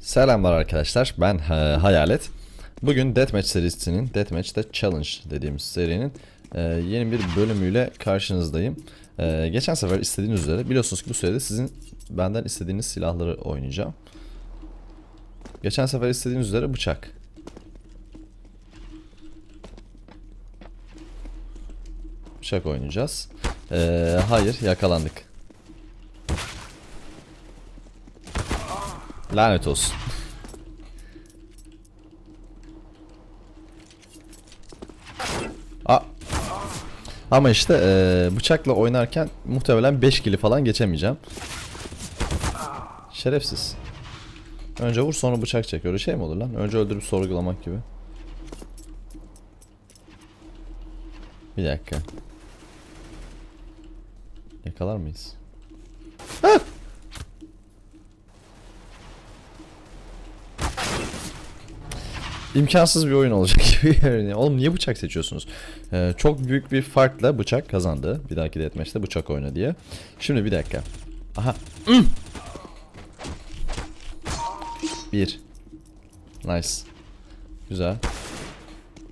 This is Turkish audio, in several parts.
Selamlar arkadaşlar. Ben e, Hayalet. Bugün Deathmatch serisinin Deathmatch'te Challenge dediğimiz serinin e, yeni bir bölümüyle karşınızdayım. E, geçen sefer istediğiniz üzere biliyorsunuz ki bu seride sizin benden istediğiniz silahları oynayacağım. Geçen sefer istediğiniz üzere bıçak. Bıçak oynayacağız. E, hayır yakalandık. Lanet olsun. A Ama işte eee, bıçakla oynarken muhtemelen 5 kili falan geçemeyeceğim. Şerefsiz. Önce vur sonra bıçak çek. Öyle şey mi olur lan? Önce öldürüp sorgulamak gibi. Bir dakika. Yakalar mıyız? imkansız bir oyun olacak gibi görünüyor. Oğlum niye bıçak seçiyorsunuz? Ee, çok büyük bir farkla bıçak kazandı. Bir dahaki deathmatch'te bıçak oyna diye. Şimdi bir dakika. Aha. Hmm. Bir. Nice. Güzel.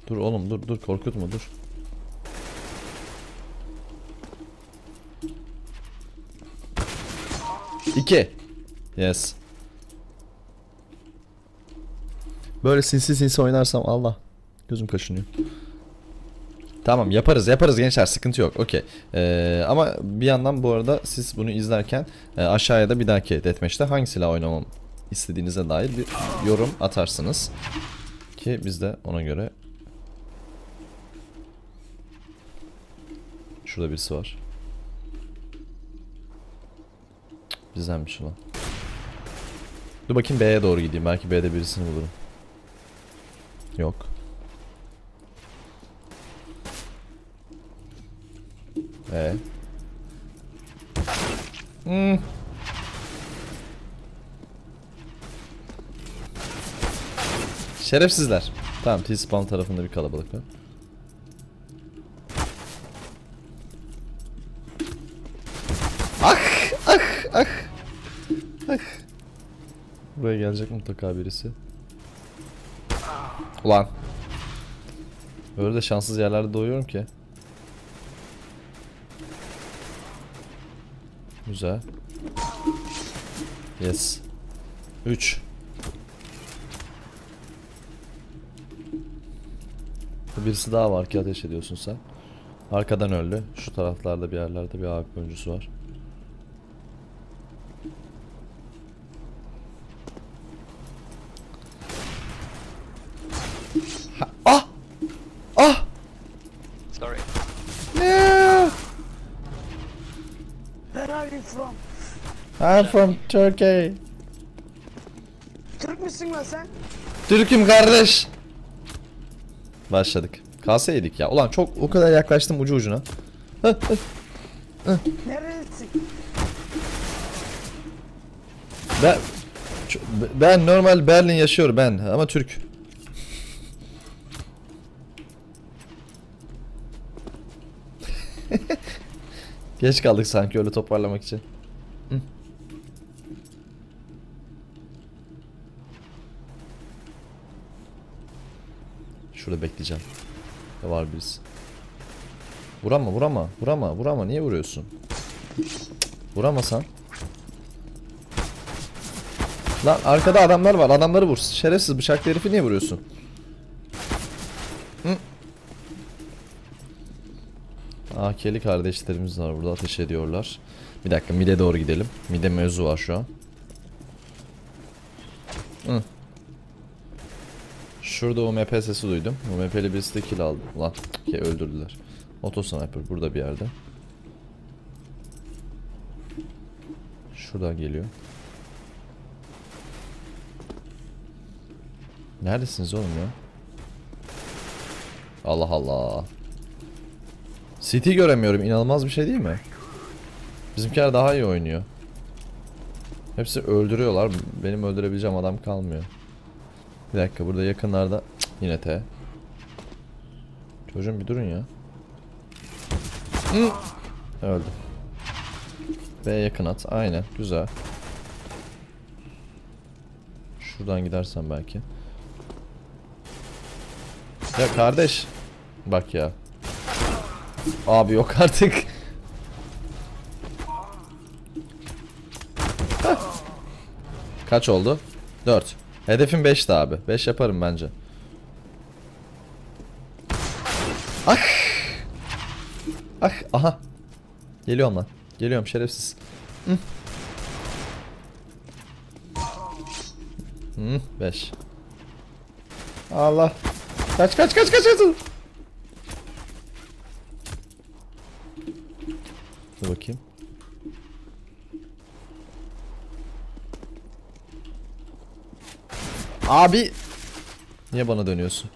Dur oğlum dur dur korkutma dur. İki. Yes. Böyle sinsi sinsi oynarsam Allah. Gözüm kaşınıyor. Tamam yaparız yaparız gençler sıkıntı yok okey. Ee, ama bir yandan bu arada siz bunu izlerken e, aşağıya da bir dahaki deathmatch'te hangi silah oynamam istediğinize dair bir yorum atarsınız. Ki biz de ona göre Şurada birisi var. Bizdenmiş ulan. Dur bakayım B'ye doğru gideyim. Belki B'de birisini bulurum. Yok. Ee. Hmm. Şerefsizler. Tamam T-spawn tarafında bir kalabalık var. Buraya gelecek mutlaka birisi. Ulan. Öyle de şanssız yerlerde doğuyorum ki. Güzel. Yes. 3. Birisi daha var ki ateş ediyorsun sen. Arkadan öldü. Şu taraflarda bir yerlerde bir AP oyuncusu var. I'm from Turkey. Türk müsün lan sen? Türk'üm kardeş. Başladık. Kase yedik ya. Ulan çok o kadar yaklaştım ucu ucuna. Nerelisin? Ben ben normal Berlin yaşıyorum ben ama Türk. Geç kaldık sanki öyle toparlamak için. Şurada bekleyeceğim. Ne var birisi? Vurama vurama vurama vurama niye vuruyorsun? Vuramasan. Lan arkada adamlar var. Adamları vur. Şerefsiz bıçaklı herifi niye vuruyorsun? Hı. AK'li kardeşlerimiz var burada ateş ediyorlar. Bir dakika mide doğru gidelim. Mide mevzu var şu an. Hı. Şurada UMP sesi duydum. UMP'li birisi de kill aldı. Lan ki öldürdüler. Otosniper burada bir yerde. Şuradan geliyor. Neredesiniz oğlum ya? Allah Allah. City göremiyorum. İnanılmaz bir şey değil mi? Bizimkiler daha iyi oynuyor. Hepsi öldürüyorlar. Benim öldürebileceğim adam kalmıyor. Bir dakika burada yakınlarda Cık, yine T. Çocuğum bir durun ya. Hı. Öldü. B yakın at. Aynen. Güzel. Şuradan gidersen belki. Ya kardeş. Bak ya. Abi yok artık. Kaç oldu? 4. Hedefim 5'ti abi. 5 yaparım bence. Ah! Ah! Aha! Geliyorum lan. Geliyorum şerefsiz. Hı. Hı, 5. Allah. Kaç kaç kaç kaç kaç. Dur bakayım. Abi. Niye bana dönüyorsun?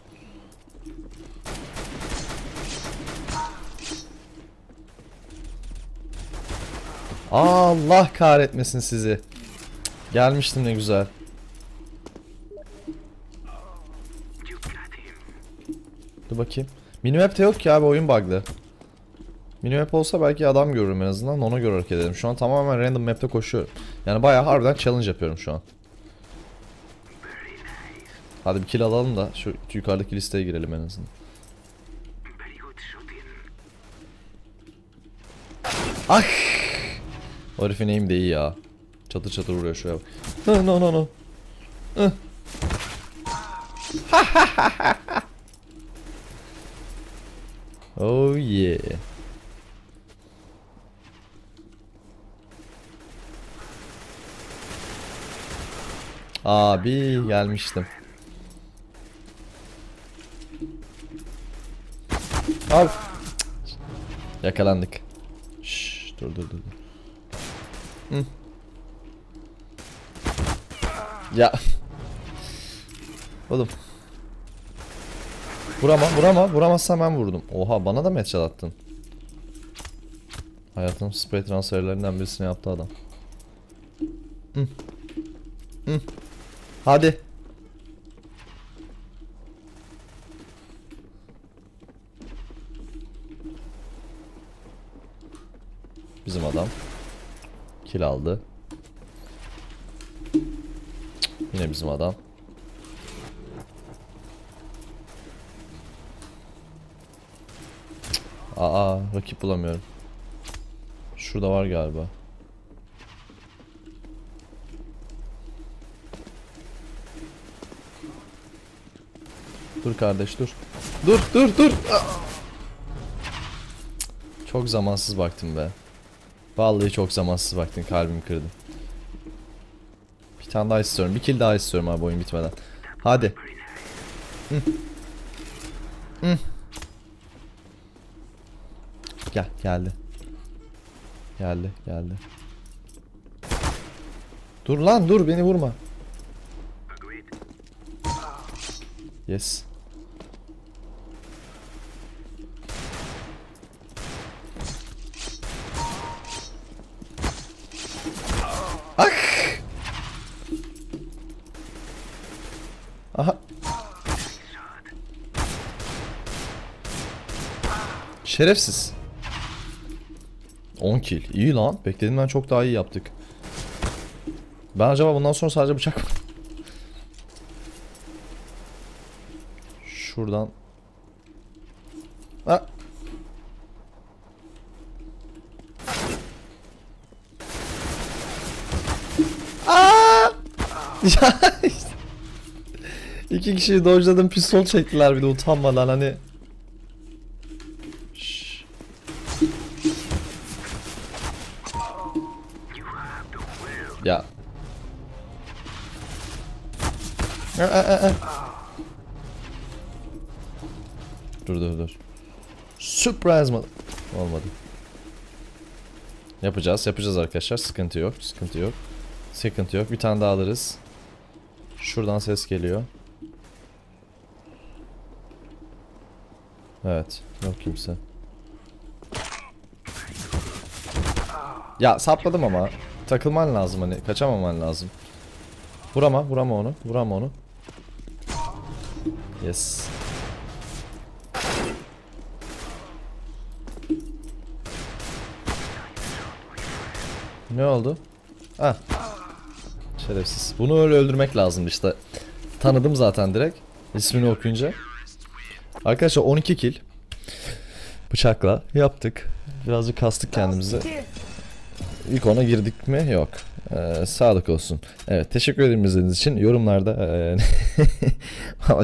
Allah kahretmesin sizi. Gelmiştim ne güzel. Dur bakayım. Minimap'te yok ki abi oyun bug'lı. Minimap olsa belki adam görürüm en azından ona göre hareket ederim. Şu an tamamen random map'te koşuyorum. Yani bayağı harbiden challenge yapıyorum şu an. Hadi bir kill alalım da şu yukarıdaki listeye girelim en azından. Ah! O herifin aim de iyi ya. Çatır çatır vuruyor şuraya bak. No no no no. Oh yeah. Abi gelmiştim. Abi. Yakalandık. Şşş, dur dur dur. Hı. Ya. Oğlum. Vurama, vurama, vuramazsam ben vurdum. Oha bana da mı headshot attın? Hayatının spray transferlerinden birisini yaptı adam. Hı. Hı. Hadi. Bizim adam. Kill aldı. Yine bizim adam. Aa, rakip bulamıyorum. Şurada var galiba. Dur kardeş dur. Dur dur dur. Çok zamansız baktım be. Vallahi çok zamansız baktın kalbimi kırdın. Bir tane daha istiyorum. Bir kill daha istiyorum abi oyun bitmeden. Hadi. Hı. Hı. Gel geldi. Geldi geldi. Dur lan dur beni vurma. Yes. Ah! Aha. Şerefsiz. 10 kill. İyi lan. Beklediğimden çok daha iyi yaptık. Ben acaba bundan sonra sadece bıçak mı? Şuradan. Ha. Aa! Ya işte. İki kişiyi dojladım pistol çektiler bir de utanmadan hani. Ya. Aa, aa, aa. Dur dur dur. Surprise mı? Olmadı. Yapacağız, yapacağız arkadaşlar. Sıkıntı yok, sıkıntı yok. Sıkıntı yok. Bir tane daha alırız. Şuradan ses geliyor. Evet, yok kimse. Ya sapladım ama takılman lazım hani kaçamaman lazım. Vurama vurama onu vurama onu. Yes. Ne oldu? Ah. Şerefsiz. Bunu öyle öldürmek lazım işte. Tanıdım zaten direkt. İsmini okuyunca. Arkadaşlar 12 kill. Bıçakla yaptık. Birazcık kastık kendimizi. İlk ona girdik mi? Yok. Ee, sağlık olsun. Evet teşekkür ederim izlediğiniz için. Yorumlarda e,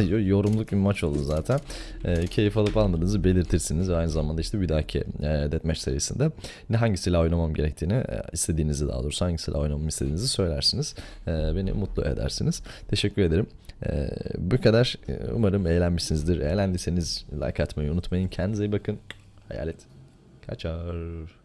yorumluk bir maç oldu zaten. E, keyif alıp almadığınızı belirtirsiniz. Aynı zamanda işte bir dahaki e, Deathmatch serisinde ne hangi silah oynamam gerektiğini e, istediğinizi daha doğrusu hangi silah oynamamı istediğinizi söylersiniz. E, beni mutlu edersiniz. Teşekkür ederim. E, bu kadar. E, Umarım eğlenmişsinizdir. Eğlendiyseniz like atmayı unutmayın. Kendinize iyi bakın. Hayalet. Kaçar.